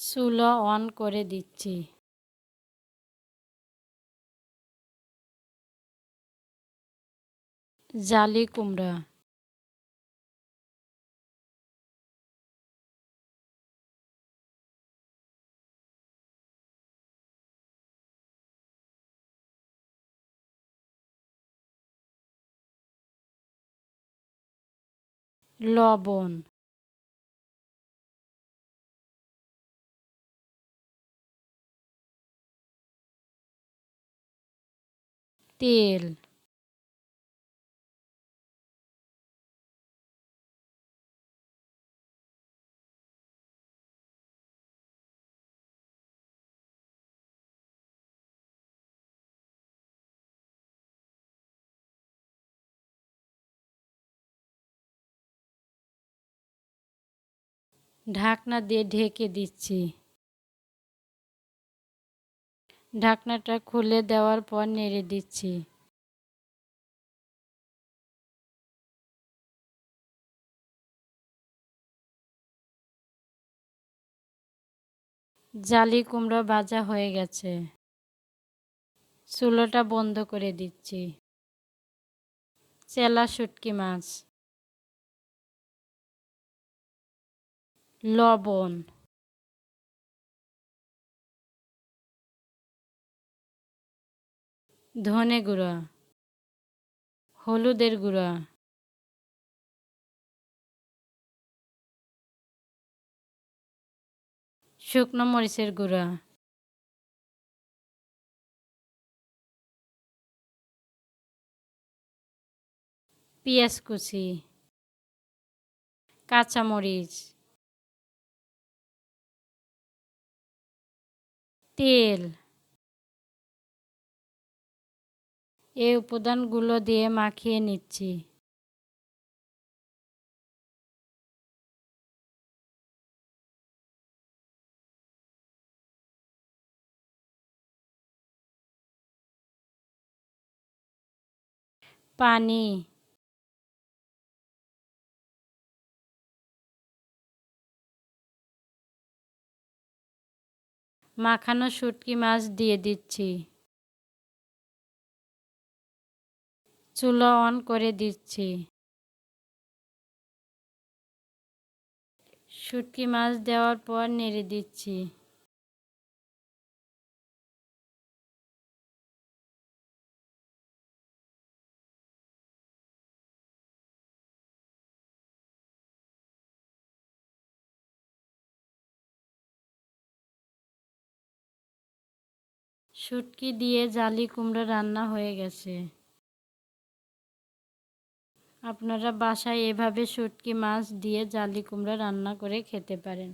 চুলো অন করে দিচ্ছি। জালি কুমড়া। লবণ। তেল। ঢাকনা দিয়ে ঢেকে দিচ্ছি। ঢাকনাটা খুলে দেওয়ার পর নেড়ে দিচ্ছি। জালি কুমড়ো ভাজা হয়ে গেছে। চুলোটা বন্ধ করে দিচ্ছি। চেলা শুটকি মাছ। লবণ। ধনে গুঁড়া হলুদের গুঁড়া শুকনো মরিচের গুঁড়া পেঁয়াজ কুচি কাঁচামরিচ তেল এই উপাদানগুলো দিয়ে মাখিয়ে নিচ্ছি। পানি। মাখানো শুটকি মাছ দিয়ে দিচ্ছি। চুলো অন করে দিচ্ছি। শুটকি মাছ দেওয়ার পর নেড়ে দিচ্ছি। শুটকি দিয়ে জালি কুমড়ো রান্না হয়ে গেছে। আপনারা বাসায় এভাবে শুটকি মাছ দিয়ে জালি কুমড়া রান্না করে খেতে পারেন।